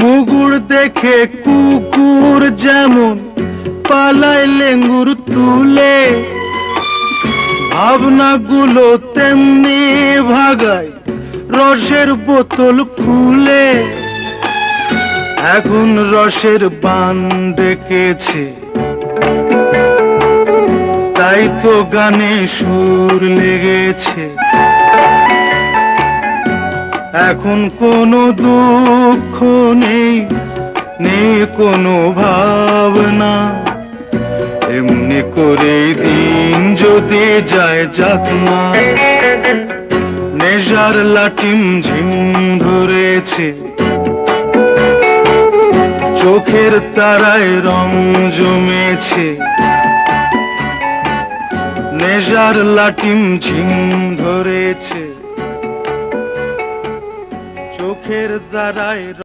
মুগুর দেখে কুকুর যেমন পালায় লেঙ্গুর তুলে, ভাবনাগুলো তেমনি ভাগায় রসের বোতল খুলে। এখন রসের বান ডেকেছে, তাই তো গানে সুর লেগেছে। এখন কোনো দুঃখ কোনো ভাবনা। এমনি করে দিন যদি যায় যাক না নেশার লাটিম ঝিম ধরেছে। চোখের তারায় রং জমেছে। নেশার লাটিম ঝিম ধরেছে। চোখের দ্বারায়